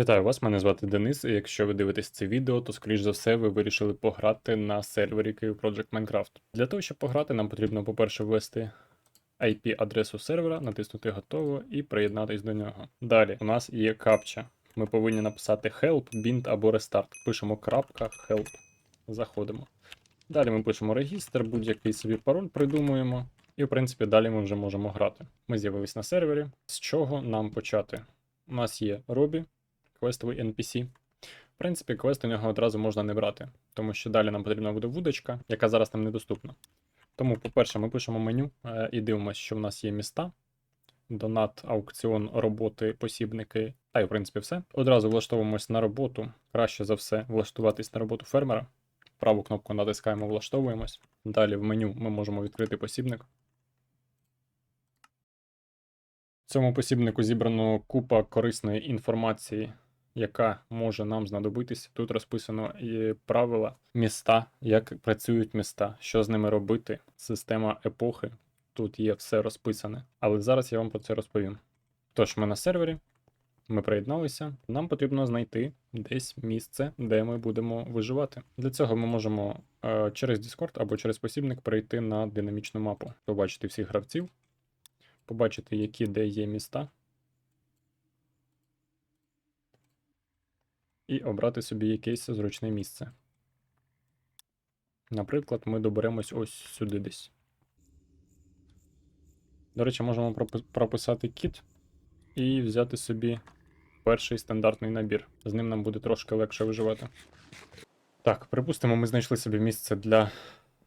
Вітаю вас, мене звати Денис, і якщо ви дивитесь це відео, то скоріш за все ви вирішили пограти на сервері Kyiv Project Minecraft. Для того, щоб пограти, нам потрібно, по-перше, ввести IP-адресу сервера, натиснути готово і приєднатись до нього. Далі у нас є капча. Ми повинні написати help, bind або restart. Пишемо крапка help. Заходимо. Далі ми пишемо регістр, будь-який собі пароль придумуємо. І, в принципі, далі ми вже можемо грати. Ми з'явились на сервері. З чого нам почати? У нас є Робі, квестовий NPC. В принципі, квест у нього одразу можна не брати, тому що далі нам потрібна буде вудочка, яка зараз нам недоступна. Тому, по-перше, ми пишемо меню е, і дивимося, що в нас є міста. Донат, аукціон, роботи, посібники, та й в принципі все. Одразу влаштовуємось на роботу. Краще за все влаштуватись на роботу фермера. Праву кнопку натискаємо, влаштовуємось. Далі в меню ми можемо відкрити посібник. В цьому посібнику зібрано купа корисної інформації, яка може нам знадобитися. Тут розписано і правила міста, як працюють міста, що з ними робити, система епохи. Тут є все розписане. Але зараз я вам про це розповім. Тож, ми на сервері, ми приєдналися. Нам потрібно знайти десь місце, де ми будемо виживати. Для цього ми можемо е, через Discord або через посібник перейти на динамічну мапу, побачити всіх гравців, побачити, які де є міста, і обрати собі якесь зручне місце. Наприклад, ми доберемось ось сюди десь. До речі, можемо прописати кіт і взяти собі перший стандартний набір. З ним нам буде трошки легше виживати. Так, припустимо, ми знайшли собі місце для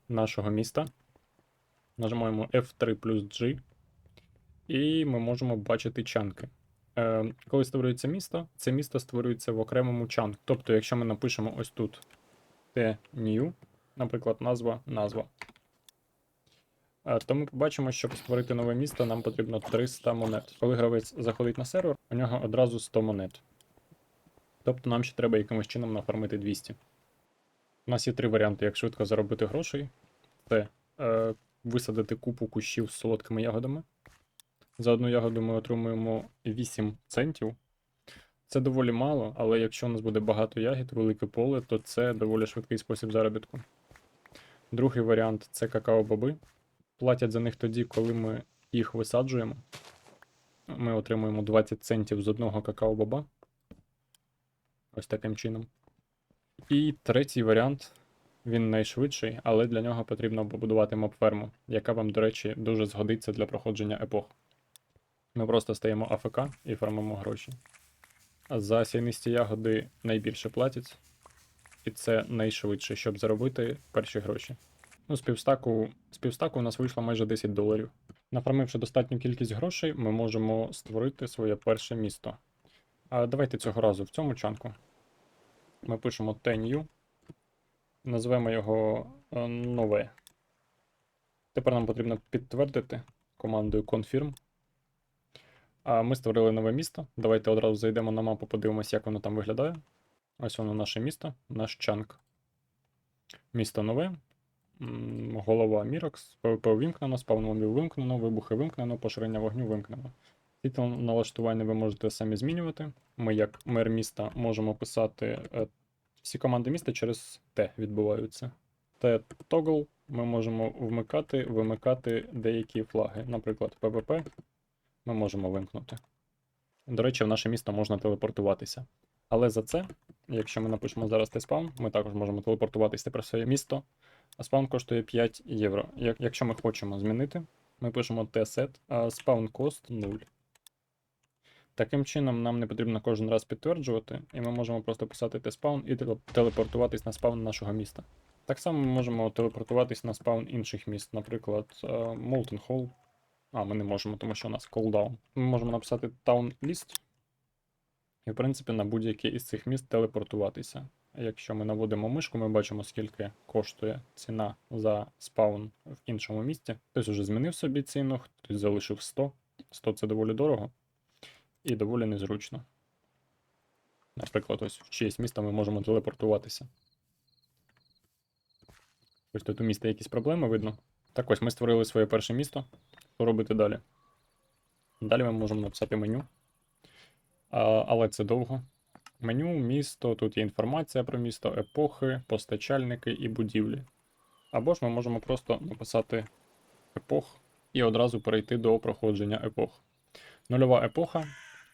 нашого міста. Нажимаємо F3 плюс G. І ми можемо бачити чанки. Е, коли створюється місто, це місто створюється в окремому чанку. Тобто, якщо ми напишемо ось тут T-new, наприклад, назва, назва. Е, То ми побачимо, щоб створити нове місто, нам потрібно 300 монет. Коли гравець заходить на сервер, у нього одразу 100 монет. Тобто нам ще треба якимось чином нафармити 200. У нас є три варіанти, як швидко заробити грошей. Це е, висадити купу кущів з солодкими ягодами. За одну ягоду ми отримуємо 8 центів. Це доволі мало, але якщо у нас буде багато ягід, велике поле, то це доволі швидкий спосіб заробітку. Другий варіант це какао-боби. Платять за них тоді, коли ми їх висаджуємо. Ми отримуємо 20 центів з одного какао-боба. Ось таким чином. І третій варіант. Він найшвидший, але для нього потрібно побудувати моб-ферму, яка вам, до речі, дуже згодиться для проходження епох. Ми просто стаємо АФК і фармимо гроші. За сінисті ягоди найбільше платять, і це найшвидше, щоб заробити перші гроші. Ну, з півстаку, з півстаку у нас вийшло майже 10 доларів. Нафармивши достатню кількість грошей, ми можемо створити своє перше місто. А давайте цього разу в цьому чанку. Ми пишемо TNU, назвемо його е, нове. Тепер нам потрібно підтвердити командою confirm. Ми створили нове місто. Давайте одразу зайдемо на мапу, подивимося, як воно там виглядає. Ось воно наше місто, наш чанк. Місто нове. Голова Мірокс. ПВП вимкнено, спавномобіль вимкнено, вибухи вимкнено, поширення вогню вимкнено. Ці налаштування ви можете самі змінювати. Ми, як мер міста, можемо писати е, всі команди міста через Т відбуваються. Т toggle ми можемо вмикати, вимикати деякі флаги. Наприклад, ПВП ми можемо вимкнути. До речі, в наше місто можна телепортуватися. Але за це, якщо ми напишемо зараз T-spawn, ми також можемо телепортуватися тепер своє місто. А спаун коштує 5 євро. Як- Якщо ми хочемо змінити, ми пишемо T-set, а spawn cost 0. Таким чином, нам не потрібно кожен раз підтверджувати, і ми можемо просто писати T-spawn і телепортуватись на спаун нашого міста. Так само ми можемо телепортуватись на спаун інших міст, наприклад, е, Molten Hall. А, ми не можемо, тому що у нас cooldown. Ми можемо написати Town List. І, в принципі, на будь-яке із цих міст телепортуватися. Якщо ми наводимо мишку, ми бачимо, скільки коштує ціна за спаун в іншому місті. Хтось уже змінив собі ціну, хтось залишив 100. 100 це доволі дорого і доволі незручно. Наприклад, ось в чиєсь місто ми можемо телепортуватися. Ось тут у міста якісь проблеми видно. Так ось ми створили своє перше місто. Робити далі? Далі ми можемо написати меню. Але це довго. Меню, місто, тут є інформація про місто, епохи, постачальники і будівлі. Або ж ми можемо просто написати епох і одразу перейти до проходження епох. Нульова епоха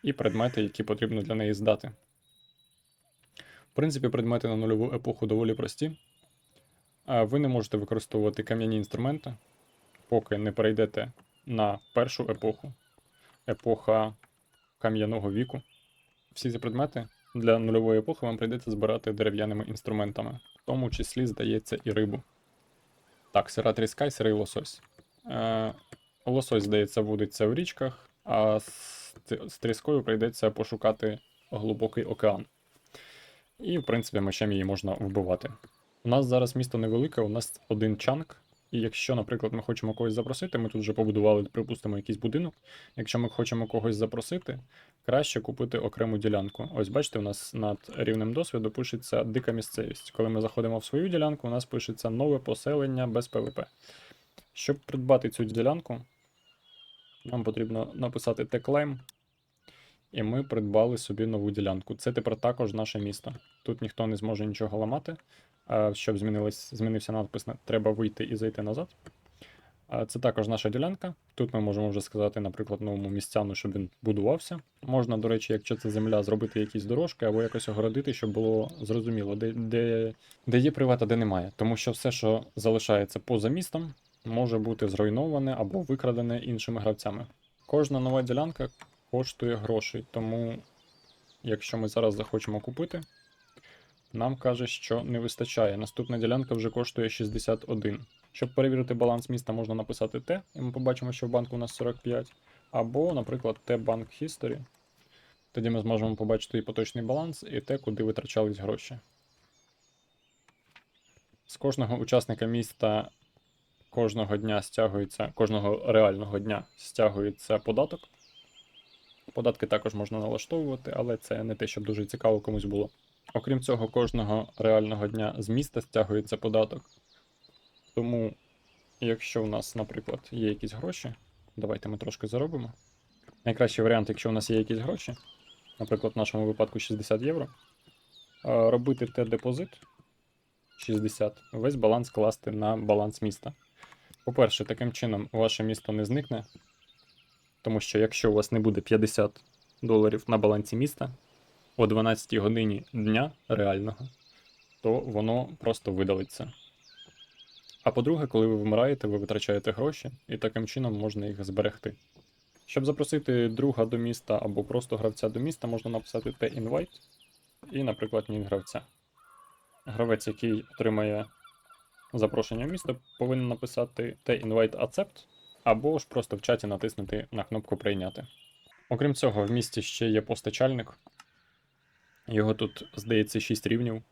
і предмети, які потрібно для неї здати. В принципі, предмети на нульову епоху доволі прості. Ви не можете використовувати кам'яні інструменти, поки не перейдете на першу епоху, епоха кам'яного віку. Всі ці предмети для нульової епохи вам прийдеться збирати дерев'яними інструментами, в тому числі, здається, і рибу. Так, сира тріска і сирий лосось. Е, лосось, здається, водиться в річках, а з, тріскою прийдеться пошукати глибокий океан. І, в принципі, мечем її можна вбивати. У нас зараз місто невелике, у нас один чанк. І якщо, наприклад, ми хочемо когось запросити, ми тут вже побудували, припустимо, якийсь будинок. Якщо ми хочемо когось запросити, краще купити окрему ділянку. Ось бачите, у нас над рівнем досвіду пишеться дика місцевість. Коли ми заходимо в свою ділянку, у нас пишеться нове поселення без ПВП. Щоб придбати цю ділянку, нам потрібно написати теклейм, і ми придбали собі нову ділянку. Це тепер також наше місто. Тут ніхто не зможе нічого ламати. Щоб змінився надпис, на- треба вийти і зайти назад. Це також наша ділянка. Тут ми можемо вже сказати, наприклад, новому містяну, щоб він будувався. Можна, до речі, якщо це земля, зробити якісь дорожки або якось огородити, щоб було зрозуміло, де, де, де є приват, а де немає. Тому що все, що залишається поза містом, може бути зруйноване або викрадене іншими гравцями. Кожна нова ділянка коштує грошей, тому якщо ми зараз захочемо купити, нам каже, що не вистачає. Наступна ділянка вже коштує 61. Щоб перевірити баланс міста, можна написати Т, і ми побачимо, що в банку у нас 45. Або, наприклад, Т-банк History. Тоді ми зможемо побачити і поточний баланс, і те, куди витрачались гроші. З кожного учасника міста кожного дня стягується, кожного реального дня стягується податок. Податки також можна налаштовувати, але це не те, щоб дуже цікаво комусь було. Окрім цього, кожного реального дня з міста стягується податок. Тому, якщо у нас, наприклад, є якісь гроші, давайте ми трошки заробимо. Найкращий варіант, якщо у нас є якісь гроші, наприклад, в нашому випадку 60 євро, е, робити те депозит 60, весь баланс класти на баланс міста. По-перше, таким чином ваше місто не зникне, тому що якщо у вас не буде 50 доларів на балансі міста о 12 годині дня реального, то воно просто видалиться. А по-друге, коли ви вмираєте, ви витрачаєте гроші, і таким чином можна їх зберегти. Щоб запросити друга до міста або просто гравця до міста, можна написати T-invite і, наприклад, нік гравця. Гравець, який отримає запрошення в місто, повинен написати T-invite accept, або ж просто в чаті натиснути на кнопку Прийняти. Окрім цього, в місті ще є постачальник. Його тут, здається, 6 рівнів.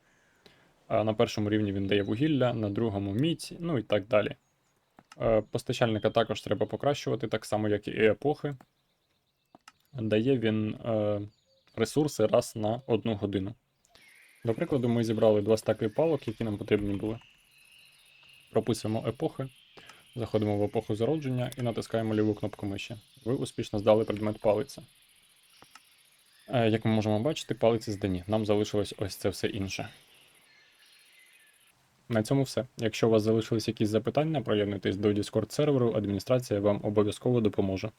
На першому рівні він дає вугілля, на другому мідь, ну і так далі. Е, Постачальника також треба покращувати, так само, як і епохи. Дає він е, ресурси раз на одну годину. До прикладу, ми зібрали два стаки палок, які нам потрібні були. Прописуємо епохи, заходимо в епоху зародження і натискаємо ліву кнопку миші. Ви успішно здали предмет палиця. Е, Як ми можемо бачити, палиці здані. Нам залишилось ось це все інше. На цьому все. Якщо у вас залишились якісь запитання, приєднуйтесь до Discord серверу, адміністрація вам обов'язково допоможе.